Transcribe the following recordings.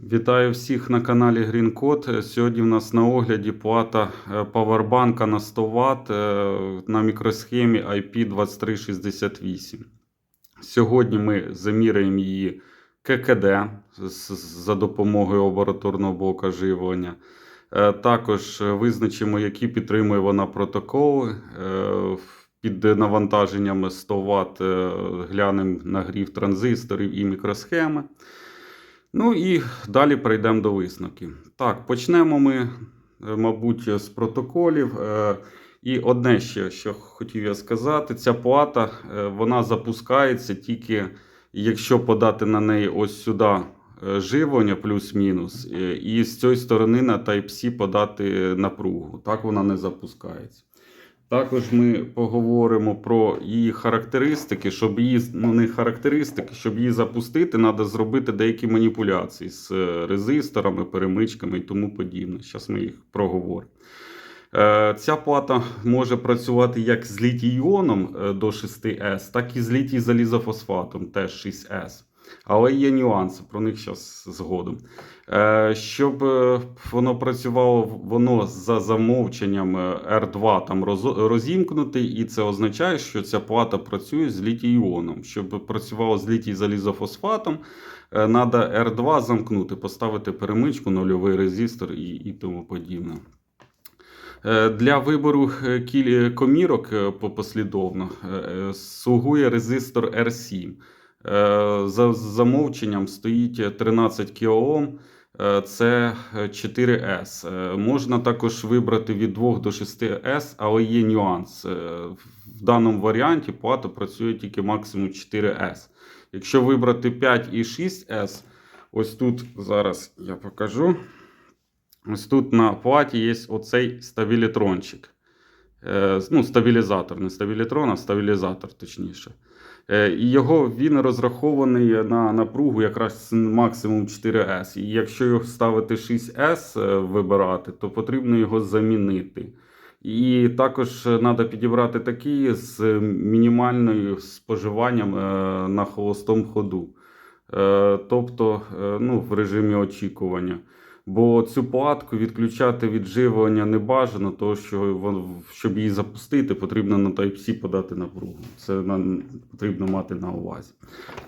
Вітаю всіх на каналі Green. Сьогодні в нас на огляді плата е, павербанка на 100 Вт е, на мікросхемі IP2368. Сьогодні ми заміряємо її ККД за допомогою лабораторного блока живлення. Е, Також визначимо, які підтримує вона протоколи. Під навантаженнями 100 Вт глянемо нагрів транзисторів і мікросхеми. Ну і далі перейдемо до висновків. Так, почнемо ми, е, мабуть, з протоколів. Е, І одне ще, що хотів я сказати, ця плата е, вона запускається тільки якщо подати на неї ось сюди живлення плюс-мінус, і з цієї сторони на Type-C подати напругу. Так вона не запускається. Також ми поговоримо про її характеристики, щоб її ну не характеристики, щоб її запустити, треба зробити деякі маніпуляції з е, резисторами, перемичками і тому подібне. Зараз ми їх проговоримо. Е, Ця плата може працювати як з літій-іоном е, до 6С, так і з літій залізофосфатом теж 6С. Але є нюанси, про них зараз згодом. Е, Щоб е, воно працювало воно за замовченням е, R2 там роз- розімкнутий, і це означає, що ця плата працює з літій-іоном. Щоб працювало з літій залізофосфатом, треба R2 замкнути, поставити перемичку, нульовий резистор і, і тому подібне. Для вибору комірок послідовно слугує резистор R7. Е, За замовченням стоїть 13 кОм, е, це 4С. Е, Можна також вибрати від 2 до 6С, але є нюанс. В даному варіанті плата працює тільки максимум 4С. Якщо вибрати 5 і 6С, ось тут зараз я покажу. Ось тут на платі є оцей стабілітрончик. Ну, стабілізатор, не стабілітрон, а стабілізатор, точніше. Е, і його він розрахований на напругу якраз максимум 4С. І якщо його ставити 6С е, вибирати, то потрібно його замінити. І також треба підібрати такий з мінімальною споживанням е, на холостому ходу. Тобто ну, в режимі очікування. Бо цю платку відключати від живлення не бажано, тому що щоб її запустити, потрібно на Type-C подати напругу. Це на, потрібно мати на увазі.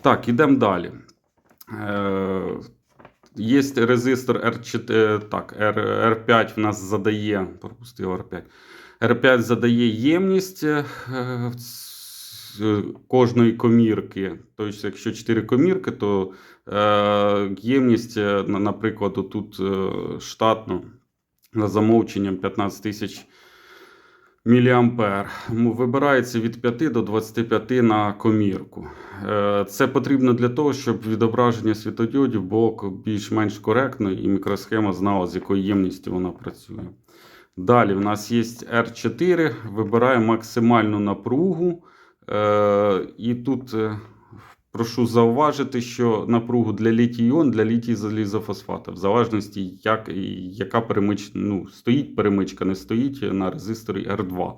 Так, ідемо далі. Е, Є резистор R4, е, так, R, R5 в нас задає, пропустив R5. R5 задає ємність е, кожної комірки. Тобто, якщо 4 комірки, то ємність, е, наприклад, тут е, штатно за замовченням 15 тисяч міліампер. Вибирається від 5 до 25 на комірку. Е, Це потрібно для того, щоб відображення світодіодів було більш-менш коректно і мікросхема знала, з якою ємністю вона працює. Далі в нас є R4, вибираємо максимальну напругу. Е, І тут е, прошу зауважити, що напругу для літій-іон, для літій залізофосфата, в залежності, як, яка перемич, ну, стоїть перемичка, не стоїть на резисторі R2.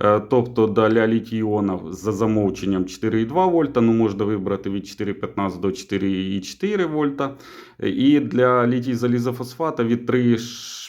Е, Тобто для літій-іона за замовченням 4,2 вольта, ну можна вибрати від 4,15 до 4,4 вольта. І для літій залізофосфата від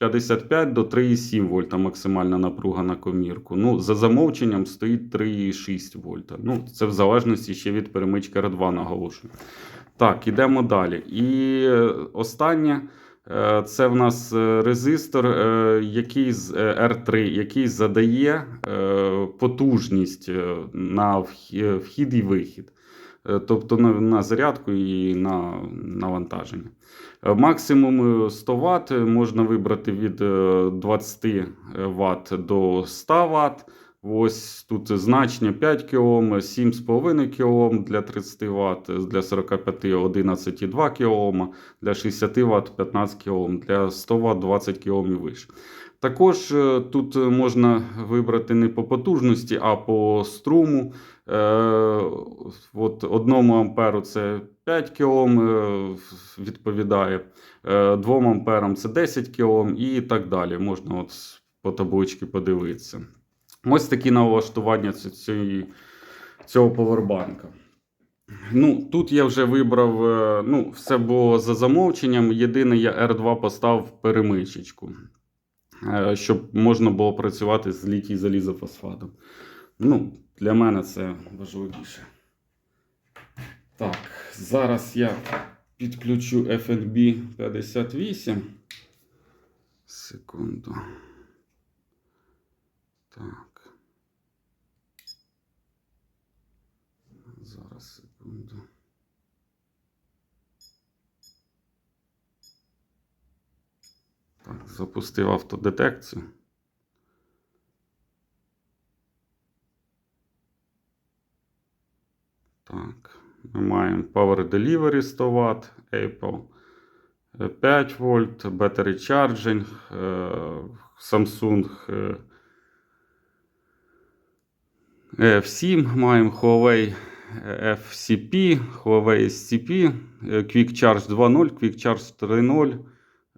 3,55 до 3,7 вольта максимальна напруга на комірку. Ну, за замовченням стоїть 3,6 вольта. Ну, це в залежності ще від перемички R2 наголошую. Так, ідемо далі. І е, останнє. е, Це в нас е, резистор, який з е, R3, який задає потужність на вхід і вихід. Тобто на зарядку і на навантаження. Е, Максимум е, 100 Вт можна вибрати від е, 20 Вт до 100 Вт. Ось тут значення 5 кОм, 7,5 кОм для 30 Вт, для 45 11,2 кОм, для 60 Вт 15 кОм, для 100 Вт 20 кОм і вище. Також е, тут можна вибрати не по потужності, а по струму. Е, от 1 амперу це 5 кОм е, відповідає, е, 2 амперам це 10 кОм і так далі. Можна от по табличці подивитися. Ось такі налаштування цієї- цього повербанка. Ну, тут я вже вибрав, е, ну, все було за замовченням. Єдине, я R2 поставив перемичечку, е, щоб можна було працювати з літій залізофосфатом. Ну, для мене це важливіше. Так, зараз я підключу FNB 58. Секунду. Так. Зараз секунду. Так, запустив автодетекцію. Так, ми маємо Power Delivery 100 Вт, Apple е, 5 вольт, Battery Charging, е, Samsung е, F7, маємо Huawei FCP, Huawei SCP, е, Quick Charge 2.0, Quick Charge 3.0.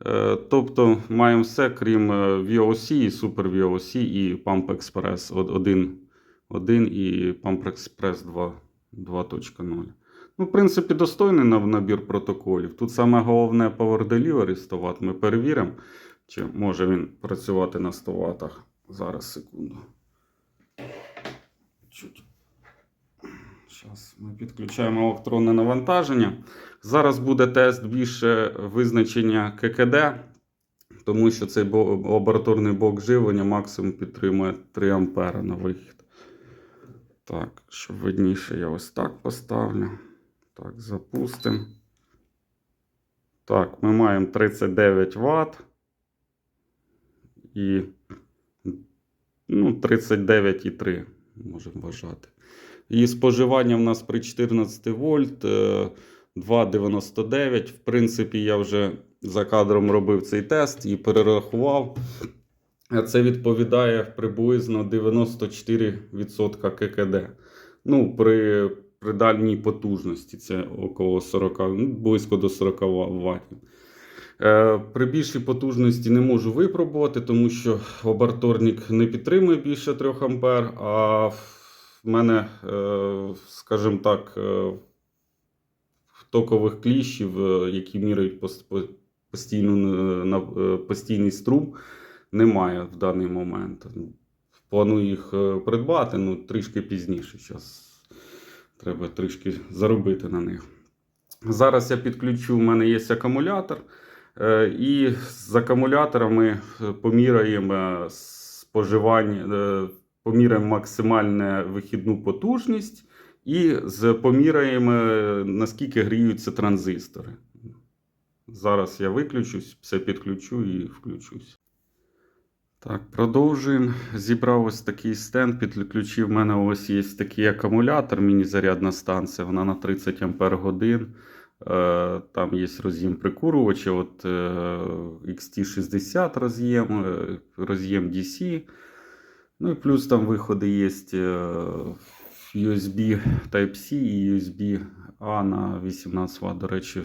Е, Тобто маємо все, крім е, VOC і Super VOC і Pump Express 1, 1 і Pump Express 2, 2.0. Ну, в принципі, достойний наб- набір протоколів. Тут саме головне Power Delivery 100 Вт. Ми перевіримо, чи може він працювати на 100 Вт. Зараз, секунду. Зараз ми підключаємо електронне навантаження. Зараз буде тест більше визначення ККД, тому що цей лабораторний блок живлення максимум підтримує 3 А на вихід. Так, щоб видніше, я ось так поставлю. Так, запустимо. Так, ми маємо 39 Вт. І ну, 39,3 можемо вважати. І споживання в нас при 14 вольт е, 2,99. В принципі, я вже за кадром робив цей тест і перерахував. Це відповідає приблизно 94% ККД. Ну, при, при дальній потужності це около 40, ну, близько до 40 Вт. Е, При більшій потужності не можу випробувати, тому що лабораторник не підтримує більше 3 А, а в мене, е, скажімо так, е, токових кліщів, які міряють постійну, постійний струм, немає в даний момент. Планую їх е, придбати, ну трішки пізніше. Зараз треба трішки заробити на них. Зараз я підключу, в мене є акумулятор. Е, І з акумулятора ми е, поміряємо споживання, поміряємо максимальну вихідну потужність і поміряємо, наскільки гріються транзистори. Зараз я виключусь, все підключу і включусь. Так, продовжуємо. Зібрав ось такий стенд, підключив. У мене ось є такий акумулятор, міні-зарядна станція, вона на 30 Ампер годин. Е, Там є роз'єм прикурювача, от е, XT60 роз'єм, е, роз'єм DC. Ну і плюс там виходи є е, USB Type-C і USB A на 18 Вт. До речі,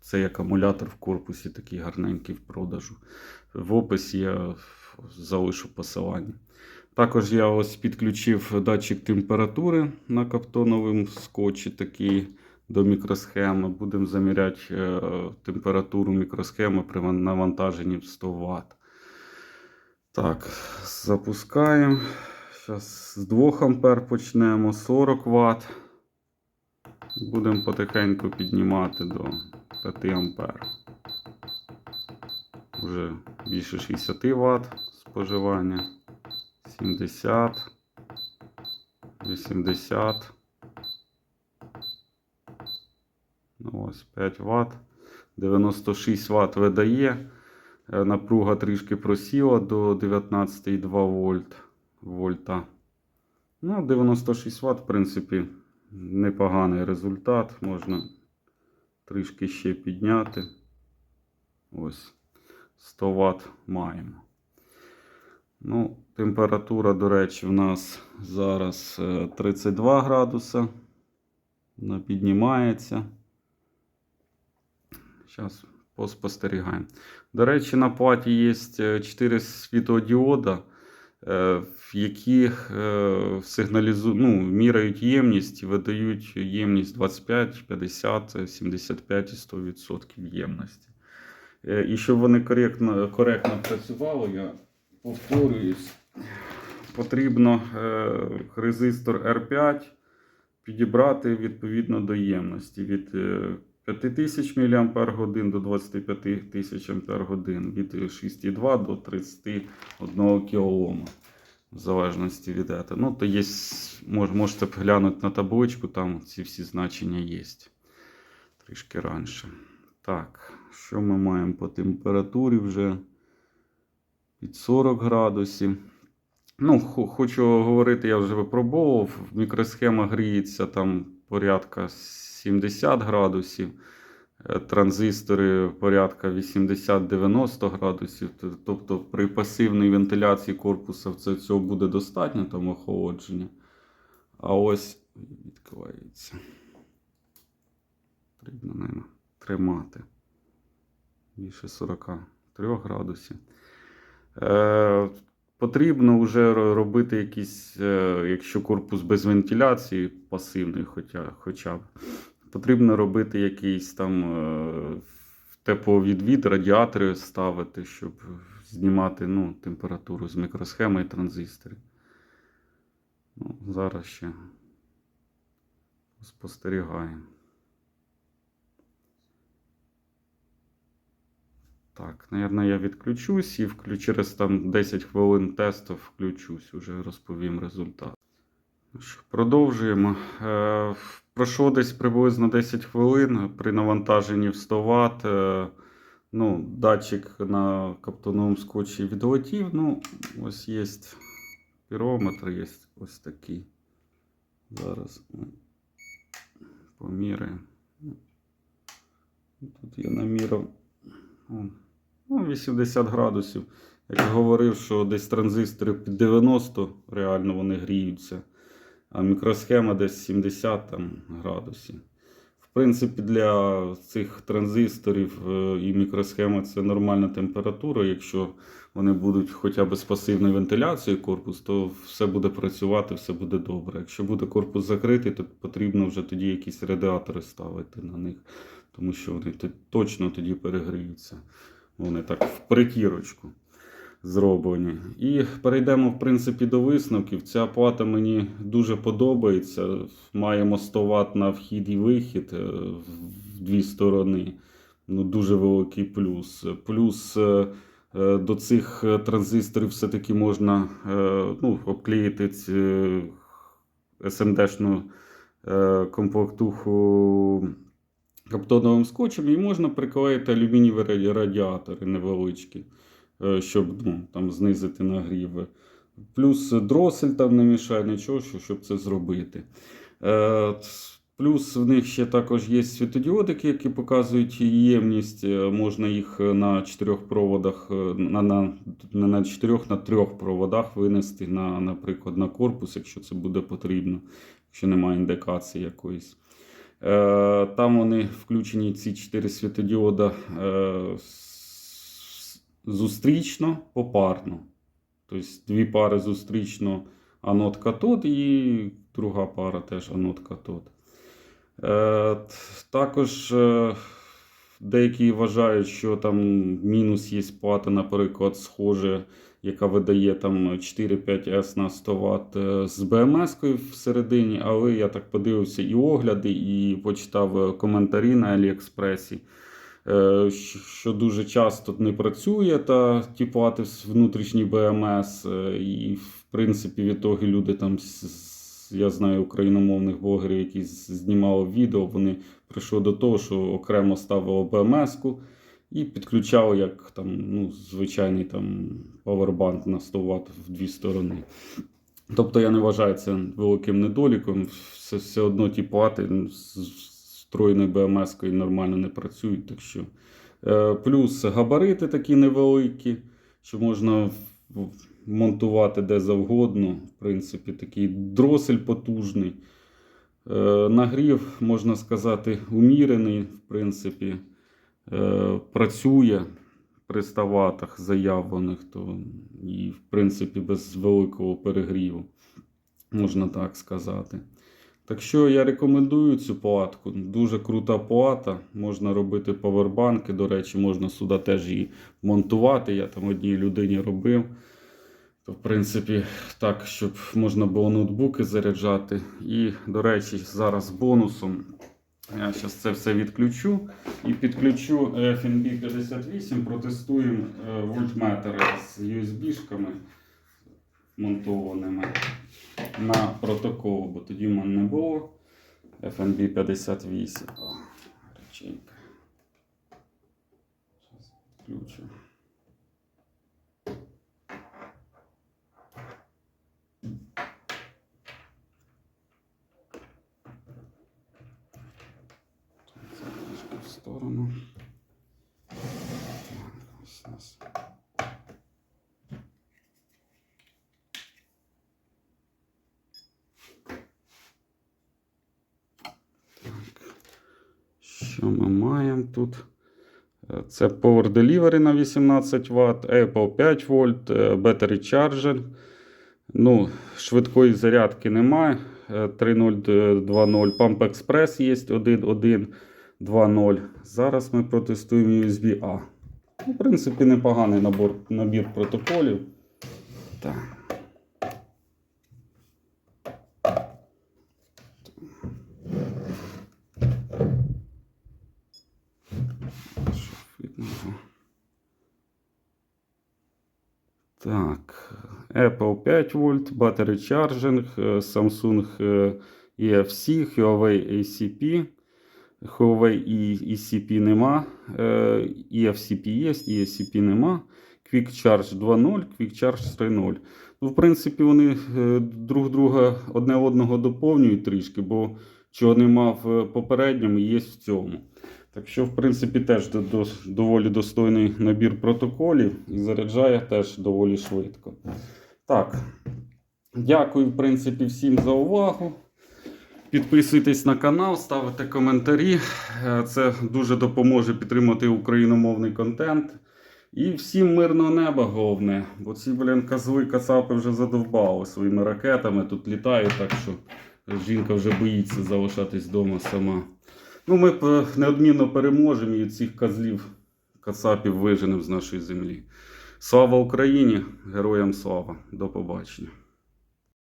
цей акумулятор в корпусі такий гарненький в продажу. В описі я залишу посилання. Також я ось підключив датчик температури на каптоновому скотчі такий до мікросхеми. Будемо заміряти е, температуру мікросхеми при навантаженні в 100 Вт. Так, запускаємо. Зараз з 2 ампер почнемо 40 Вт. Будемо потихеньку піднімати до 5 ампер. Вже більше 60 Вт споживання. 70, 80. Ну, ось 5 Вт. 96 Вт видає. Е, Напруга трішки просіла до 19,2 вольт, вольта. Ну, 96 Вт, в принципі, непоганий результат. Можна трішки ще підняти. Ось 100 Вт маємо. Ну, температура, до речі, в нас зараз е, 32 градуса. Вона піднімається. Зараз поспостерігаємо. До речі, на платі є 4 світлодіода. е, в яких е, ну, міряють ємність і видають ємність 25, 50, 75 і 100% ємності. Е, І щоб вони коректно, коректно працювали, я повторююсь, потрібно е, резистор R5 підібрати відповідно до ємності від е, 5000 мАч до 25 тисяч Ах, від 6,2 до 31 кОм. В залежності від этого. Ну, то є, мож, можете глянути на табличку, там ці всі значення є. Трішки раніше. Так, що ми маємо по температурі вже під 40 градусів. Ну, хочу говорити, я вже випробовував. Мікросхема гріється там порядка 70 градусів. Е, Транзистори порядка 80-90 градусів. Тобто при пасивній вентиляції корпуса це цього буде достатньо там охолодження. А ось відкривається. Потрібно, мабуть, тримати. Більше 43 градусів. Е, потрібно вже робити якісь, е, якщо корпус без вентиляції, пасивний хоча, хоча б, потрібно робити якийсь там е, тепловідвід, радіатори ставити, щоб знімати ну, температуру з мікросхеми і транзисторів. Ну, зараз ще спостерігаємо. Так, наверное, я відключусь і вклю... через там 10 хвилин тесту включусь, уже розповім результат. Ну Продовжуємо. Е, пройшло десь приблизно 10 хвилин при навантаженні в 100 Вт. Е, ну, датчик на каптоновому скотчі відлетів. Ну, ось є пірометр, є ось такий. Зараз ми поміряємо. Тут я наміряв. Ну, 80 градусів. Як я говорив, що десь транзистори під 90 реально вони гріються, а мікросхема десь 70 там, градусів. В принципі, для цих транзисторів е, і мікросхема це нормальна температура. Якщо вони будуть хоча б з пасивною вентиляцією корпус, то все буде працювати, все буде добре. Якщо буде корпус закритий, то потрібно вже тоді якісь радіатори ставити на них, тому що вони точно тоді перегріються. Вони так в притірочку зроблені. І перейдемо, в принципі, до висновків. Ця плата мені дуже подобається. Маємо 100 Вт на вхід і вихід е, в дві сторони. Ну, дуже великий плюс. Плюс е, е, до цих транзисторів все-таки можна ну, обклеїти е, комплектуху каптоновим скотчем і можна приклеїти алюмінієві раді- радіатори невеличкі, е, щоб ну, там, знизити нагрів. Плюс дросель там не мішає нічого, щоб це зробити. Е, Плюс в них ще також є світодіодики, які показують ємність. Е, Можна їх на чотирьох проводах, на, на, не на чотирьох, на трьох проводах винести, на, наприклад, на корпус, якщо це буде потрібно, якщо немає індикації якоїсь. Е, Там вони включені ці 4 світодіода е, зустрічно, попарно. Тобто дві пари зустрічно анод катод і друга пара теж анод катод. Е, Також деякі вважають, що там мінус є плата, наприклад, схоже, яка видає там 4-5С на 100 Вт е, з БМС-кою всередині, але я так подивився і огляди, і почитав е, коментарі на Аліекспресі. е, Що дуже часто не працює та ті плати внутрішній БМС, і в принципі в ітогі люди там я знаю україномовних блогерів, які знімали відео, вони прийшли до того, що окремо ставили БМС-ку і підключали як там, ну, звичайний там павербанк на 100 Вт в дві сторони. Тобто я не вважаю це великим недоліком. Все, все одно ті плати з встроєною БМС-кою нормально не працюють. Так що. Е, Плюс габарити такі невеликі, що можна монтувати де завгодно. В принципі, такий дросель потужний. Е, Нагрів, можна сказати, умірений, в принципі, Е, працює. при 100 ватах заявлених, то і в принципі без великого перегріву, можна так сказати. Так що я рекомендую цю платку. Дуже крута плата. Можна робити павербанки. До речі, можна сюди теж її монтувати. Я там одній людині робив. То, в принципі, так, щоб можна було ноутбуки заряджати. І, до речі, зараз бонусом я зараз це все відключу і підключу FNB 58, протестуємо е, вольтметри з USB-шками монтованими на протокол, бо тоді в мене не було. FNB 58. О. Зараз підключу. Це трішки в сторону. Ось нас. Так. Що ми маємо тут? Е, Це Power Delivery на 18 Вт, Apple 5 вольт, е, Battery Charger. Ну, швидкої зарядки немає. Е, 3.0.2.0. Pump Express є 1.1.2.0. Зараз ми протестуємо USB-A. Ну, в принципі, непоганий набор, набір протоколів. Так. Так, Apple 5 вольт, Battery Charging, е, Samsung е, EFC, Huawei ACP. Huawei ECP нема. е, EFCP є, EFCP нема. Quick Charge 2.0, Quick Charge 3.0. Ну, в принципі, вони е, друг друга одне одного доповнюють трішки, бо чого нема в попередньому, є в цьому. Так що, в принципі, теж до- до- доволі достойний набір протоколів і заряджає теж доволі швидко. Так, дякую, в принципі, всім за увагу. Підписуйтесь на канал, ставте коментарі. Е, Це дуже допоможе підтримати україномовний контент. І всім мирного неба головне. Бо ці, блін, козли, кацапи вже задовбали своїми ракетами. Тут літають, так що жінка вже боїться залишатись вдома сама. Ну, ми неодмінно переможемо і цих козлів, кацапів виженемо з нашої землі. Слава Україні! Героям слава! До побачення!